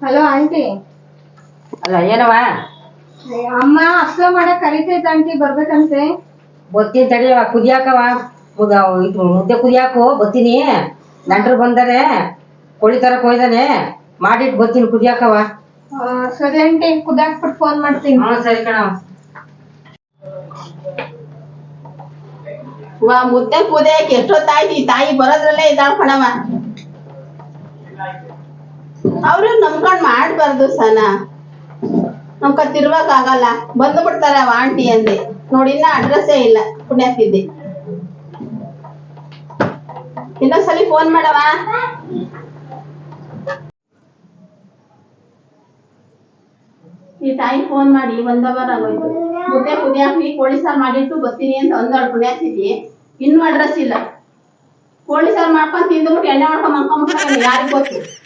Hello aunty ಅಲ್ಲ ಏನವ ಅಮ್ಮ ಅಪ್ಲ ಮಾಡಕ್ ಕರಿತೈತ ಆಂಟಿ ಬರ್ಬೇಕಂತೆ ಬತ್ತೀನಿ ತಡಿಯವ ಕುದಿಯಾಕವ ಮುದ ಇದು ಮುದ್ದೆ ಕುದಿಯಾಕು ಬತ್ತೀನಿ ನೆಂಟ್ರು ಬಂದರೆ ಕೋಳಿ ತರಕ್ ಹೋಯ್ದಾನೆ ಮಾಡಿಟ್ ಬತ್ತೀನಿ ಕುದಿಯಾಕವ ಆ, ಸರಿ ಆಂಟಿ ಕುದಾಕ್ಬಿಟ್ಟು ಫೋನ್ ಮಾಡ್ತೀನಿ ಹ್ಞೂ ಸರಿ ಕಣವ ವಾ ಮುದ್ದೆ ಕುದಿಯಕ್ಕೆ ಎಷ್ಟೊತ್ತಾಯ್ತು ಈ ತಾಯಿ ಬರೋದ್ರಲ್ಲೇ ಇದ್ದಾಳ ಕಣವ ಅವ್ರು ನಂಬ್ಕೊಂಡ್ ಮಾಡ್ಬಾರ್ದು ಸನ. ಆಗಲ್ಲ. ಬಂದು ಬಿಡ್ತಾರ ಆಂಟಿ ಅಂದೆ. ನೋಡಿ, ಇನ್ನ ಅಡ್ರೆಸ್ಸೇ ಇಲ್ಲ. ಪುಣ್ಯಾತಿದ್ದೆ. ಇನ್ನೊಂದ್ಸಲಿ ಫೋನ್ ಮಾಡವ. ಈ ತಾಯಿ ಫೋನ್ ಮಾಡಿ, ಒಂದ್ ಅವರ್ ಆಗೋಯ್ತು. ಮುದ್ದೆ ಕುದಿಯಾಕಿ ಕೋಳಿ ಸಾರ್ ಮಾಡಿಟ್ಟು ಬರ್ತೀನಿ ಅಂತ ಅಂದಳು ಪುಣ್ಯಾತಿಥಿ ಇನ್ನೂ ಅಡ್ರೆಸ್ ಇಲ್ಲ. ಕೋಳಿ ಸಾರು ಮಾಡ್ಕೊಂಡು ತಿಂದ್ಬಿಟ್ಟು ಎಣ್ಣೆ ಮಾಡ್ಕೊಂಡು ಮಲ್ಕೊಂಡ್ಬಿಟ್ರೆ ಯಾರಿಗೆ ಗೊತ್ತು?